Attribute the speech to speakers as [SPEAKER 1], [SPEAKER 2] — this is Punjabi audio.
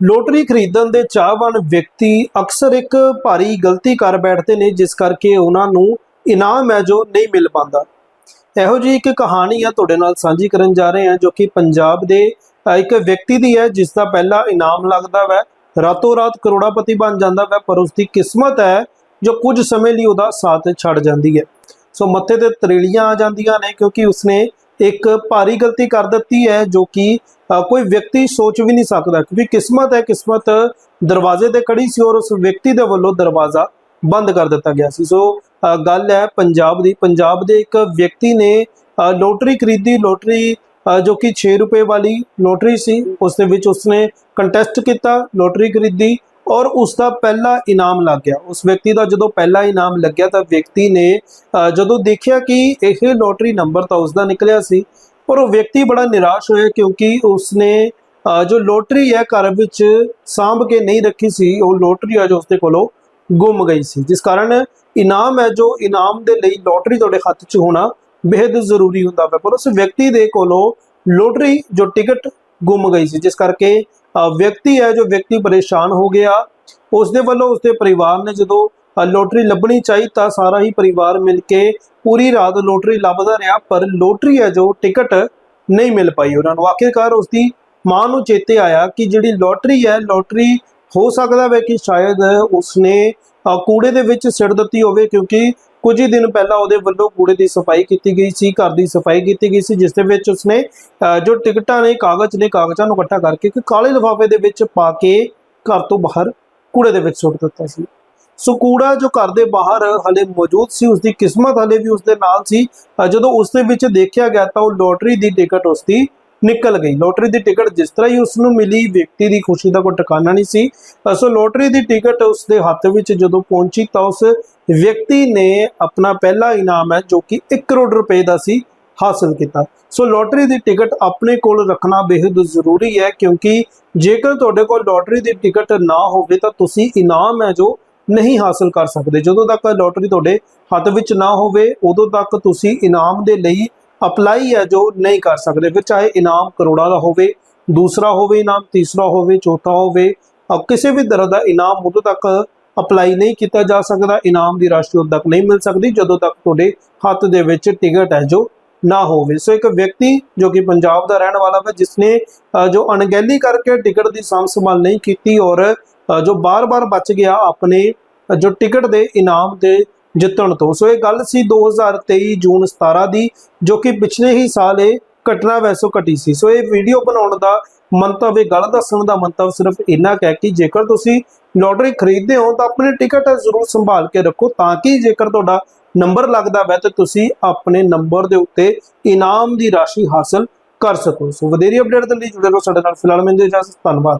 [SPEAKER 1] ਲੋਟਰੀ ਖਰੀਦਣ ਦੇ ਚਾਹਵਾਨ ਵਿਅਕਤੀ ਅਕਸਰ ਇੱਕ ਭਾਰੀ ਗਲਤੀ ਕਰ ਬੈਠਦੇ ਨੇ, ਜਿਸ ਕਰਕੇ ਉਹਨਾਂ ਨੂੰ ਇਨਾਮ ਹੈ ਜੋ ਨਹੀਂ ਮਿਲ ਪਾਉਂਦਾ। ਇਹੋ ਜਿਹੀ ਇੱਕ ਕਹਾਣੀ ਆ ਤੁਹਾਡੇ ਨਾਲ ਸਾਂਝੀ ਕਰਨ ਜਾ ਰਹੇ ਹਾਂ, ਜੋ ਕਿ ਪੰਜਾਬ ਦੇ ਇੱਕ ਵਿਅਕਤੀ ਦੀ ਹੈ, ਜਿਸ ਦਾ ਪਹਿਲਾ ਇਨਾਮ ਲੱਗਦਾ ਵੈ, ਰਾਤੋਂ ਰਾਤ ਕਰੋੜਾਪਤੀ ਬਣ ਜਾਂਦਾ ਵੈ, ਪਰ ਉਸ ਦੀ ਕਿਸਮਤ ਹੈ, ਜੋ ਕੁਝ ਸਮੇਂ ਲਈ ਉਹਦਾ ਸਾਥ ਛੱਡ ਜਾਂਦੀ ਹੈ। ਸੋ ਮੱਥੇ ਤੇ ਤਰੇਲੀਆਂ ਆ ਜਾਂਦੀਆਂ ਨੇ, ਕਿਉਂਕਿ ਉਸਨੇ ਇੱਕ ਭਾਰੀ ਗਲਤੀ ਕਰ ਦਿੱਤੀ ਹੈ ਜੋ ਕਿ ਕੋਈ ਵਿਅਕਤੀ ਸੋਚ ਵੀ ਨਹੀਂ ਸਕਦਾ ਕਿਉਂਕਿ ਕਿਸਮਤ ਹੈ ਕਿਸਮਤ ਦਰਵਾਜ਼ੇ ਤੇ ਖੜੀ ਸੀ ਔਰ ਉਸ ਵਿਅਕਤੀ ਦੇ ਵੱਲੋਂ ਦਰਵਾਜ਼ਾ ਬੰਦ ਕਰ ਦਿੱਤਾ ਗਿਆ ਸੀ। ਸੋ ਗੱਲ ਹੈ ਪੰਜਾਬ ਦੀ। ਪੰਜਾਬ ਦੇ ਇੱਕ ਵਿਅਕਤੀ ਨੇ ਲੋਟਰੀ ਖਰੀਦੀ ਲੋਟਰੀ ਅ, ਜੋ ਕਿ 6 ਰੁਪਏ ਵਾਲੀ ਲੋਟਰੀ ਸੀ ਉਸ ਦੇ ਵਿੱਚ ਉਸਨੇ ਕੰਟੈਸਟ ਕੀਤਾ ਲੋਟਰੀ ਖਰੀਦੀ ਔਰ ਉਸ ਦਾ ਪਹਿਲਾ ਇਨਾਮ ਲੱਗ ਗਿਆ ਉਸ ਵਿਅਕਤੀ ਦਾ ਜਦੋਂ ਪਹਿਲਾ ਇਨਾਮ ਲੱਗਿਆ ਤਾਂ ਵਿਅਕਤੀ ਨੇ ਜਦੋਂ ਦੇਖਿਆ ਕਿ ਇਹ ਲੋਟਰੀ ਨੰਬਰ ਤਾਂ ਉਸ ਦਾ ਨਿਕਲਿਆ ਸੀ, ਪਰ ਉਹ ਵਿਅਕਤੀ ਬੜਾ ਨਿਰਾਸ਼ ਹੋਇਆ ਕਿਉਂਕਿ ਉਸਨੇ ਜੋ ਲੋਟਰੀ ਹੈ ਘਰ ਵਿੱਚ ਸਾਂਭ ਕੇ ਨਹੀਂ ਰੱਖੀ ਸੀ, ਉਹ ਲੋਟਰੀ ਆ ਜੋ ਉਸਦੇ ਕੋਲੋਂ ਗੁੰਮ ਗਈ ਸੀ। ਜਿਸ ਕਾਰਨ ਇਨਾਮ ਹੈ ਜੋ ਇਨਾਮ ਦੇ ਲਈ ਲੋਟਰੀ ਤੁਹਾਡੇ ਹੱਥ 'ਚ ਹੋਣਾ ਬੇहद ਜ਼ਰੂਰੀ ਹੁੰਦਾ ਹੈ ਪਰ ਉਸ ਵਿਅਕਤੀ ਦੇ ਕੋਲੋਂ ਲੋਟਰੀ ਜੋ ਟਿਕਟ ਗੁੰਮ ਗਈ ਸੀ, ਜਿਸ ਕਰਕੇ ਵਿਅਕਤੀ ਹੈ ਜੋ ਵਿਅਕਤੀ ਪਰੇਸ਼ਾਨ ਹੋ ਗਿਆ। ਉਸ ਦੇ ਵੱਲੋਂ ਉਸ ਦੇ ਪਰਿਵਾਰ ਨੇ ਜਦੋਂ ਲੋਟਰੀ ਲੱਭਣੀ ਚਾਹੀ ਤਾਂ ਸਾਰਾ ਹੀ ਪਰਿਵਾਰ ਮਿਲ ਕੇ ਪੂਰੀ ਰਾਤ ਲੋਟਰੀ ਲੱਭਦਾ ਰਿਹਾ, ਪਰ ਲੋਟਰੀ ਹੈ ਜੋ ਟਿਕਟ ਨਹੀਂ ਮਿਲ ਪਾਈ ਉਹਨਾਂ ਨੂੰ। ਆਖਿਰਕਾਰ ਉਸ ਦੀ ਮਾਂ ਨੂੰ ਚੇਤੇ ਆਇਆ ਕਿ ਜਿਹੜੀ ਲੋਟਰੀ ਹੈ, ਲੋਟਰੀ ਹੋ ਸਕਦਾ ਹੈ ਕਿ ਸ਼ਾਇਦ ਉਸਨੇ ਕੂੜੇ ਦੇ ਵਿੱਚ ਸਿੱਟ ਦਿੱਤੀ ਹੋਵੇ ਕਿਉਂਕਿ ਕੁਝ ਹੀ ਦਿਨ ਪਹਿਲਾਂ ਉਹਦੇ ਵੱਲੋਂ ਕੂੜੇ ਦੀ ਸਫ਼ਾਈ ਕੀਤੀ ਗਈ ਸੀ, ਘਰ ਦੀ ਸਫ਼ਾਈ ਕੀਤੀ ਗਈ ਸੀ, ਜਿਸ ਦੇ ਵਿੱਚ ਉਸਨੇ ਜੋ ਟਿਕਟਾਂ ਨੇ, ਕਾਗਜ਼ ਨੇ, ਕਾਗਜ਼ਾਂ ਨੂੰ ਇਕੱਠਾ ਕਰਕੇ ਇੱਕ ਕਾਲੇ ਲਿਫਾਫੇ ਦੇ ਵਿੱਚ ਪਾ ਕੇ ਘਰ ਤੋਂ ਬਾਹਰ ਕੂੜੇ ਦੇ ਵਿੱਚ ਸੁੱਟ ਦਿੱਤਾ ਸੀ। ਸੋ ਕੂੜਾ ਜੋ ਘਰ ਦੇ ਬਾਹਰ ਹਲੇ ਮੌਜੂਦ ਸੀ ਉਸ ਦੀ ਕਿਸਮਤ ਹਲੇ ਵੀ ਉਸ ਦੇ ਨਾਲ ਸੀ। ਜਦੋਂ ਉਸ ਦੇ ਵਿੱਚ ਦੇਖਿਆ ਗਿਆ ਤਾਂ ਉਹ ਲੋਟਰੀ ਦੀ ਟਿਕਟ ਉਸ ਦੀ ਨਿਕਲ ਗਈ। ਲੋਟਰੀ ਦੀ ਟਿਕਟ ਜਿਸ ਤਰ੍ਹਾਂ ਹੀ ਉਸ ਨੂੰ ਮਿਲੀ, ਵਿਅਕਤੀ ਦੀ ਖੁਸ਼ੀ ਦਾ ਕੋਈ ਟਿਕਾਣਾ ਨਹੀਂ ਸੀ। ਸੋ ਲੋਟਰੀ ਦੀ ਟਿਕਟ ਉਸ ਦੇ ਹੱਥ ਵਿੱਚ ਜਦੋਂ ਪਹੁੰਚੀ ਤਾਂ ਉਸ ਵਿਅਕਤੀ ਨੇ ਆਪਣਾ ਪਹਿਲਾ ਇਨਾਮ ਹੈ ਜੋ ਕਿ 1 ਕਰੋੜ ਰੁਪਏ ਦਾ ਸੀ, ਹਾਸਲ ਕੀਤਾ। ਸੋ ਲੋਟਰੀ ਦੀ ਟਿਕਟ ਆਪਣੇ ਕੋਲ ਰੱਖਣਾ ਬੇहद ਜ਼ਰੂਰੀ ਹੈ ਕਿਉਂਕਿ ਜੇਕਰ ਤੁਹਾਡੇ ਕੋਲ ਲੋਟਰੀ ਦੀ ਟਿਕਟ ਨਾ ਹੋਵੇ ਤਾਂ ਤੁਸੀਂ ਇਨਾਮ ਹੈ ਜੋ ਨਹੀਂ ਹਾਸਲ ਕਰ ਸਕਦੇ। ਜਦੋਂ ਤੱਕ ਲੋਟਰੀ ਤੁਹਾਡੇ ਹੱਥ ਵਿੱਚ ਨਾ ਹੋਵੇ, ਉਦੋਂ ਤੱਕ ਤੁਸੀਂ ਇਨਾਮ ਦੇ ਲਈ ਅਪਲਾਈ ਹੈ ਜੋ ਨਹੀਂ ਕਰ ਸਕਦੇ। ਫਿਰ ਚਾਹੇ ਇਨਾਮ ਕਰੋੜਾਂ ਦਾ ਹੋਵੇ, ਦੂਸਰਾ ਹੋਵੇ ਇਨਾਮ, ਤੀਸਰਾ ਹੋਵੇ, ਚੌਥਾ ਹੋਵੇ ਕਿਸੇ ਵੀ ਤਰ੍ਹਾਂ ਦਾ ਇਨਾਮ ਉਦੋਂ ਤੱਕ ਅਪਲਾਈ ਨਹੀਂ ਕੀਤਾ ਜਾ ਸਕਦਾ ਇਨਾਮ ਦੀ ਰਾਸ਼ੀ ਉਦੋਂ ਤੱਕ ਨਹੀਂ ਮਿਲ ਸਕਦੀ ਜਦੋਂ ਤੱਕ ਤੁਹਾਡੇ ਹੱਥ ਦੇ ਵਿੱਚ ਟਿਕਟ ਹੈ ਜੋ ਨਾ ਹੋਵੇ। ਸੋ ਇੱਕ ਵਿਅਕਤੀ ਜੋ ਕਿ ਪੰਜਾਬ ਦਾ ਰਹਿਣ ਵਾਲਾ ਹੈ ਜਿਸਨੇ ਅ, ਜੋ ਅਣਗਹਿਲੀ ਕਰਕੇ ਟਿਕਟ ਦੀ ਸਾਂਭ ਸੰਭਾਲ ਨਹੀਂ ਕੀਤੀ ਔਰ ਜੋ ਬਾਰ-ਬਾਰ ਬਚ ਗਿਆ ਆਪਣੇ ਜੋ ਟਿਕਟ ਦੇ ਇਨਾਮ ਦੇ ਜਿੱਤਣ ਤੋਂ। ਸੋ ਇਹ ਗੱਲ ਸੀ 2023 ਜੂਨ 17 ਦੀ ਜੋ ਕਿ ਪਿਛਲੇ ਹੀ ਸਾਲ ਇਹ ਘਟਨਾ ਵੈਸੋ ਘਟੀ ਸੀ। ਸੋ ਇਹ ਵੀਡੀਓ ਬਣਾਉਣ ਦਾ ਮੰਤਵ, ਇਹ ਗੱਲ ਦੱਸਣ ਦਾ ਮੰਤਵ ਸਿਰਫ ਇੰਨਾ ਕੁ ਹੈ ਕਿ ਜੇਕਰ ਤੁਸੀਂ ਲੋਟਰੀ ਖਰੀਦਦੇ ਹੋ ਤਾਂ ਆਪਣੀ ਟਿਕਟ ਜ਼ਰੂਰ ਸੰਭਾਲ ਕੇ ਰੱਖੋ ਤਾਂ ਕਿ ਜੇਕਰ ਤੁਹਾਡਾ ਨੰਬਰ ਲੱਗਦਾ ਹੈ ਤਾਂ ਤੁਸੀਂ ਆਪਣੇ ਨੰਬਰ ਦੇ ਉੱਤੇ ਇਨਾਮ ਦੀ ਰਾਸ਼ੀ ਹਾਸਲ ਕਰ ਸਕੋ। ਸੋ ਵਧੇਰੀ ਅਪਡੇਟ ਦੇ ਲਈ ਜੁੜੇ ਰਹੋ ਸਾਡੇ ਨਾਲ। ਫਿਲਹਾਲ ਮੈਨੂੰ ਇਜਾਜ਼ਤ ਧੰਨਵਾਦ।